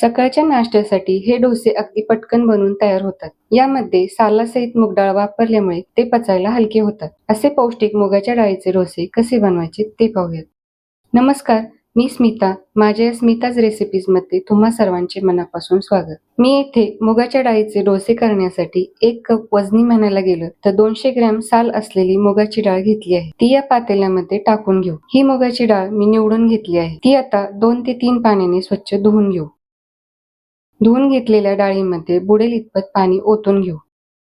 सकाळच्या नाश्त्यासाठी हे डोसे अगदी पटकन बनवून तयार होतात. यामध्ये सालासहित मूग डाळ वापरल्यामुळे ते पचायला हलके होतात. असे पौष्टिक मुगाच्या डाळीचे डोसे कसे बनवायचे ते पाहूयात. नमस्कार मी स्मिता. माझ्या स्मिताज रेसिपीजमध्ये तुम्हा सर्वांचे मनापासून स्वागत. मी येथे मुगाच्या डाळीचे डोसे करण्यासाठी एक कप वजनी म्हणायला गेलं तर दोनशे ग्रॅम साल असलेली मुगाची डाळ घेतली आहे. ती या पातेल्यामध्ये टाकून घेऊ. ही मुगाची डाळ मी निवडून घेतली आहे. ती आता दोन ते तीन पाण्याने स्वच्छ धुवून घेऊ. धुवून घेतलेल्या डाळीमध्ये बुडेल इतपत पाणी ओतून घेऊ.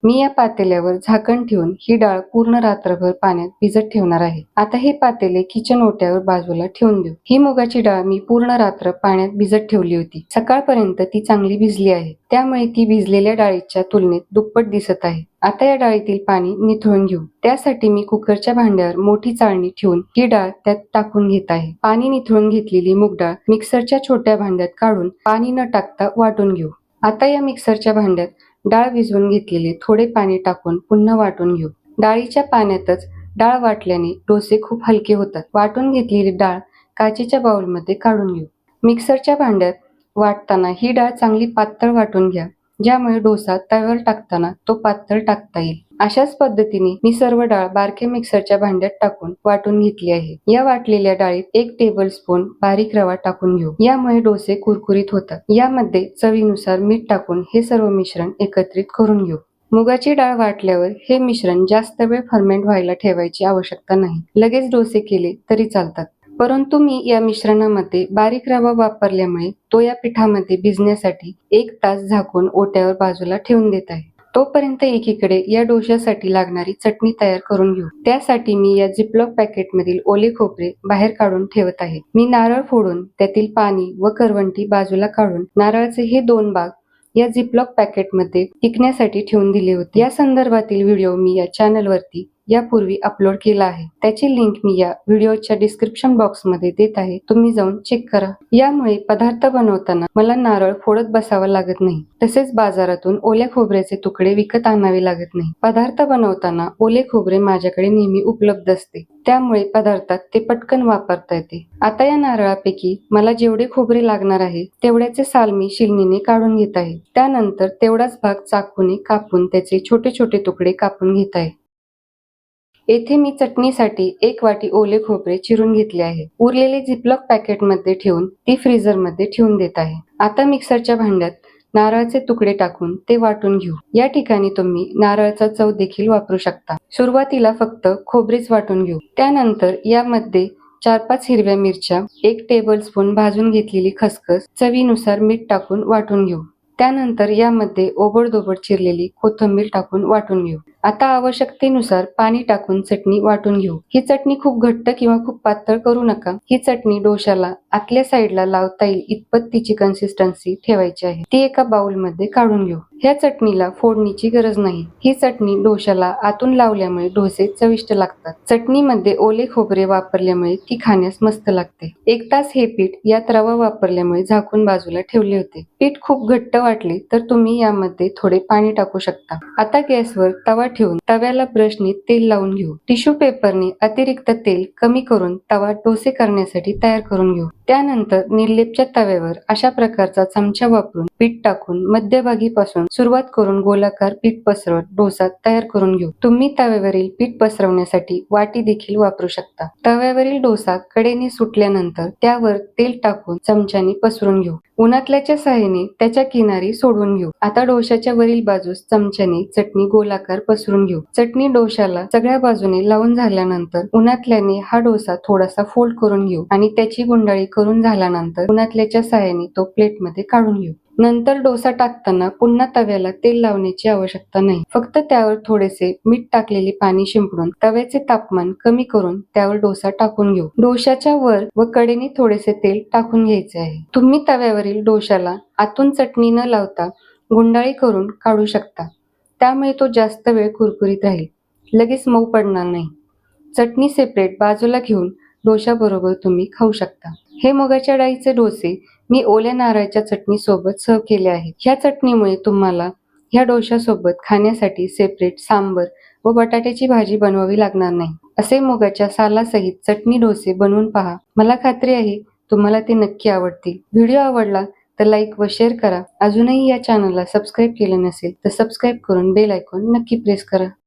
मी या पातेल्यावर झाकण ठेवून ही डाळ पूर्ण रात्रभर पाण्यात भिजत ठेवणार आहे. आता हे पातेले किचन ओट्यावर बाजूला ठेवून देऊ. ही मुगाची डाळ मी पूर्ण रात्र पाण्यात भिजत ठेवली होती. सकाळपर्यंत ती चांगली भिजली आहे. त्यामुळे ती भिजलेल्या डाळीच्या तुलनेत दुप्पट दिसत आहे. आता या डाळीतील पाणी निथळून घेऊ. त्यासाठी मी कुकरच्या भांड्यावर मोठी चाळणी ठेवून ही डाळ त्यात टाकून घेत आहे. पाणी निथळून घेतलेली मूग डाळ मिक्सरच्या छोट्या भांड्यात काढून पाणी न टाकता वाटून घेऊ. आता या मिक्सरच्या भांड्यात डाळ भिजवून घेतलेले थोडे पाणी टाकून पुन्हा वाटून घेऊ. डाळीच्या पाण्यातच डाळ वाटल्याने डोसे खूप हलके होतात. वाटून घेतलेली डाळ काचेच्या बाउलमध्ये काढून घेऊ. मिक्सरच्या भांड्यात वाटताना ही डाळ चांगली पातळ वाटून घ्या ज्यामुळे डोसा तव्यावर टाकताना तो पातळ टाकता येईल. अशाच पद्धतीने मी सर्व डाळ बारक्या मिक्सरच्या भांड्यात टाकून वाटून घेतली आहे. या वाटलेल्या डाळीत एक टेबल स्पून बारीक रवा टाकून घेऊ. यामुळे डोसे कुरकुरीत होतात. यामध्ये चवीनुसार मीठ टाकून हे सर्व मिश्रण एकत्रित करून घेऊ. मुगाची डाळ वाटल्यावर हे मिश्रण जास्त वेळ फर्मेंट व्हायला ठेवायची आवश्यकता नाही. लगेच डोसे केले तरी चालतात. परंतु मी या मिश्रणामध्ये बारीक रवा वापरल्यामुळे तो या पिठामध्ये भिजण्यासाठी एक तास झाकून ओट्यावर बाजूला ठेवून देत आहे. तोपर्यंत एकीकडे या डोशासाठी लागणारी चटणी तयार करून घेऊ. त्यासाठी मी या झिपलॉक पॅकेट मधील ओले खोबरे बाहेर काढून ठेवत आहे. मी नारळ फोडून त्यातील पाणी व करवंटी बाजूला काढून नारळाचे हे दोन भाग या झिपलॉक पॅकेटमध्ये टिकण्यासाठी ठेवून दिले होते. या संदर्भातील व्हिडिओ मी या चॅनलवरती यापूर्वी अपलोड केला आहे. त्याची लिंक मी या व्हिडिओच्या डिस्क्रिप्शन बॉक्समध्ये देत आहे. तुम्ही जाऊन चेक करा. यामुळे पदार्थ बनवताना मला नारळ फोडत बसावं लागत नाही. तसेच बाजारातून ओल्या खोबऱ्याचे तुकडे विकत आणावे लागत नाही. पदार्थ बनवताना ओले खोबरे माझ्याकडे नेहमी उपलब्ध असते. त्यामुळे पदार्थात ते पटकन वापरता येते. आता या नारळापैकी मला जेवढे खोबरे लागणार आहे तेवढ्याचे साल मी शिलनीने काढून घेत आहे. त्यानंतर तेवढाच भाग चाकूने कापून त्याचे छोटे छोटे तुकडे कापून घेत आहे. येथे मी चटणीसाठी एक वाटी ओले खोबरे चिरून घेतले आहे. उरलेले झिपलॉक पॅकेटमध्ये ठेवून ती फ्रीझरमध्ये ठेवून देत आहे. आता मिक्सरच्या भांड्यात नारळाचे तुकडे टाकून ते वाटून घेऊ. या ठिकाणी तुम्ही नारळाचा चव देखील वापरू शकता. सुरुवातीला फक्त खोबरेच वाटून घेऊ. त्यानंतर यामध्ये चार पाच हिरव्या मिरच्या एक टेबल स्पून भाजून घेतलेली खसखस चवीनुसार मीठ टाकून वाटून घेऊ. त्यानंतर यामध्ये ओबडधोबड चिरलेली कोथिंबीर टाकून वाटून घेऊ. आता आवश्यकतेनुसार पाणी टाकून चटणी वाटून घेऊ. ही चटणी खूप घट्ट किंवा खूप पातळ करू नका. ही चटणी डोशाला आतल्या साईडला लावता येईल इतपत तिची कन्सिस्टन्सी ठेवायची आहे. ती एका बाउलमध्ये काढून घेऊ. ह्या चटणीला फोडणीची गरज नाही. ही चटणी डोशाला आतून लावल्यामुळे डोसे चविष्ट लागतात. चटणीमध्ये ओले खोबरे वापरल्यामुळे ती खाण्यास मस्त लागते. एक तास हे पीठ यात रवा वापरल्यामुळे झाकून बाजूला ठेवले होते. पीठ खूप घट्ट वाटले तर तुम्ही यामध्ये थोडे पाणी टाकू शकता. आता गॅसवर तवा ठेवून तव्याला ब्रशने तेल लावून घेऊ. टिश्यू पेपरने अतिरिक्त तेल कमी करून तवा डोसे करण्यासाठी तयार करून घेऊ. त्यानंतर निर्लेपच्या तव्यावर अशा प्रकारचा चमचा वापरून पीठ टाकून मध्यभागी पासून सुरुवात करून गोलाकार पीठ पसरवत डोसा तयार करून घेऊ. तुम्ही तव्यावरील पीठ पसरवण्यासाठी वाटी देखील वापरू शकता. तव्यावरील डोसा कडेने सुटल्यानंतर त्यावर तेल टाकून चमच्याने पसरून घेऊ. उन्हातल्याच्या सहाय्याने त्याच्या किनारी सोडून घेऊ. आता डोशाच्या वरील बाजूस चमच्याने चटणी गोलाकार पसरून घेऊ. चटणी डोशाला सगळ्या बाजूने लावून झाल्यानंतर उन्हातल्याने हा डोसा थोडासा फोल्ड करून घेऊ आणि त्याची गुंडाळी करून झाल्यानंतर उन्हातल्याच्या सहाय्याने तो प्लेटमध्ये काढून घेऊ. नंतर डोसा टाकताना पुन्हा तव्याला तेल लावण्याची आवश्यकता नाही. फक्त त्यावर थोडेसे मीठ टाकलेले पाणी शिंपडून तव्याचे तापमान कमी करून त्यावर डोसा टाकून घेऊ. डोशाच्या वर व कडेने थोडेसे तेल टाकून घ्यायचे आहे. तुम्ही तव्यावरील डोशाला आतून चटणी न लावता गुंडाळी करून काढू शकता. त्यामुळे तो जास्त वेळ कुरकुरीत राहील. लगेच मऊ पडणार नाही. चटणी सेपरेट बाजूला घेऊन डोशाबरोबर तुम्ही खाऊ शकता. हे मुगाच्या डाळीचे डोसे मी ओल्या नारळाच्या चटणी सोबत सर्व केले आहेत. ह्या चटणीमुळे तुम्हाला ह्या डोशासोबत खाण्यासाठी सेपरेट सांबर व बटाट्याची भाजी बनवावी लागणार नाही. असे मुगाच्या सालासहित चटणी डोसे बनवून पहा. मला खात्री आहे तुम्हाला ते नक्की आवडतील. व्हिडिओ आवडला तर लाईक व शेअर करा. अजूनही या चॅनलला सबस्क्राईब केलं नसेल तर सबस्क्राईब करून बेल आयकॉन नक्की प्रेस करा.